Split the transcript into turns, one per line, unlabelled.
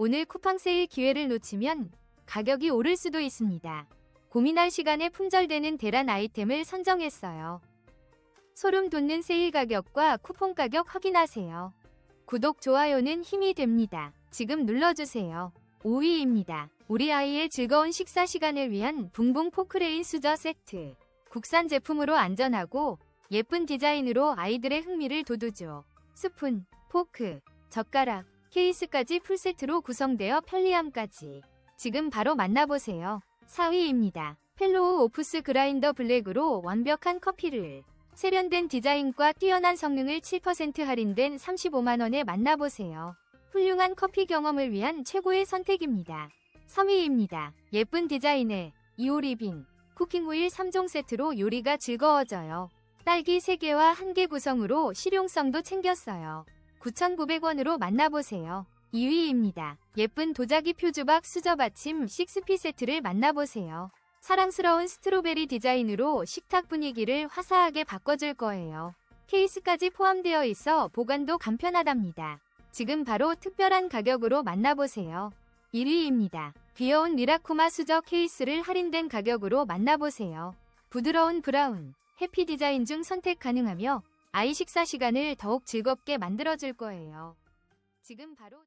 오늘 쿠팡 세일 기회를 놓치면 가격이 오를 수도 있습니다. 고민할 시간에 품절되는 대란 아이템을 선정했어요. 소름 돋는 세일 가격과 쿠폰 가격 확인하세요. 구독, 좋아요는 힘이 됩니다. 지금 눌러주세요. 5위입니다. 우리 아이의 즐거운 식사 시간을 위한 붕붕 포크레인 수저 세트. 국산 제품으로 안전하고 예쁜 디자인으로 아이들의 흥미를 돋우죠. 스푼, 포크, 젓가락, 케이스까지 풀세트로 구성되어 편리함까지. 지금 바로 만나보세요. 4위입니다. 펠로우 오프스 그라인더 블랙으로 완벽한 커피를. 세련된 디자인과 뛰어난 성능을 7% 할인된 35만원에 만나보세요. 훌륭한 커피 경험을 위한 최고의 선택입니다. 3위입니다. 예쁜 디자인에 이오리빙, 쿠킹 오일 3종 세트로 요리가 즐거워져요. 딸기 3개와 1개 구성으로 실용성도 챙겼어요. 9,900원으로 만나보세요. 2위입니다. 예쁜 도자기 표주박 수저 받침 6피 세트를 만나보세요. 사랑스러운 스트로베리 디자인으로 식탁 분위기를 화사하게 바꿔줄 거예요. 케이스까지 포함되어 있어 보관도 간편하답니다. 지금 바로 특별한 가격으로 만나보세요. 1위입니다. 귀여운 미라쿠마 수저 케이스를 할인된 가격으로 만나보세요. 부드러운 브라운, 해피 디자인 중 선택 가능하며 아이 식사 시간을 더욱 즐겁게 만들어줄 거예요. 지금 바로